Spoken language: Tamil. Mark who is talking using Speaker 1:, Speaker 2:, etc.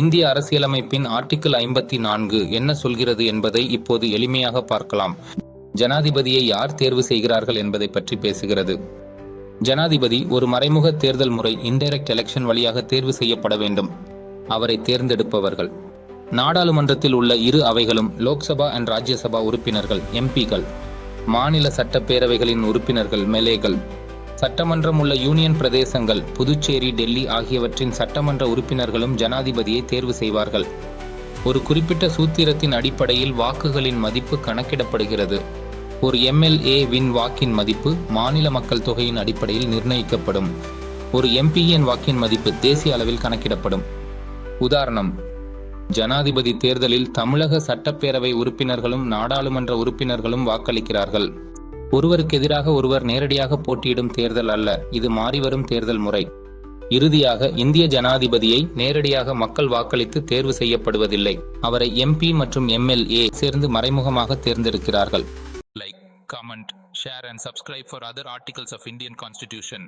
Speaker 1: இந்திய அரசியலமைப்பின் ஆர்டிகிள் ஐம்பத்தி நான்கு என்ன சொல்கிறது என்பதை இப்போது எளிமையாக பார்க்கலாம். ஜனாதிபதியை யார் தேர்வு செய்கிறார்கள் என்பதை பற்றி பேசுகிறது. ஜனாதிபதி ஒரு மறைமுக தேர்தல் முறை இன்டைரக்ட் எலெக்ஷன் வழியாக தேர்வு செய்யப்பட வேண்டும். அவரை தேர்ந்தெடுப்பவர்கள். நாடாளுமன்றத்தில் உள்ள இரு அவைகளும் லோக்சபா அண்ட் ராஜ்யசபா உறுப்பினர்கள் எம்பிக்கள். மாநில சட்டப்பேரவைகளின் உறுப்பினர்கள் மெலேகள். சட்டமன்றம் உள்ள யூனியன் பிரதேசங்கள் புதுச்சேரி டெல்லி ஆகியவற்றின் சட்டமன்ற உறுப்பினர்களும் ஜனாதிபதியை தேர்வு செய்வார்கள். ஒரு குறிப்பிட்ட சூத்திரத்தின் அடிப்படையில் வாக்குகளின் மதிப்பு கணக்கிடப்படுகிறது. ஒரு எம்எல்ஏ வின் வாக்கின் மதிப்பு மாநில மக்கள் தொகையின் அடிப்படையில் நிர்ணயிக்கப்படும். ஒரு எம்பிஎன் வாக்கின் மதிப்பு தேசிய அளவில் கணக்கிடப்படும். உதாரணம் ஜனாதிபதி தேர்தலில் தமிழக சட்டப்பேரவை உறுப்பினர்களும் நாடாளுமன்ற உறுப்பினர்களும் வாக்களிக்கிறார்கள். ஒருவருக்கு எதிராக ஒருவர் நேரடியாக போட்டியிடும் தேர்தல் அல்ல இது மாறிவரும் தேர்தல் முறை. இறுதியாக இந்திய ஜனாதிபதியை நேரடியாக மக்கள் வாக்களித்து தேர்வு செய்யப்படுவதில்லை. அவரை எம்பி மற்றும் எம்எல்ஏ சேர்ந்து மறைமுகமாக தேர்ந்தெடுக்கிறார்கள். Like comment share and subscribe for other articles of Indian constitution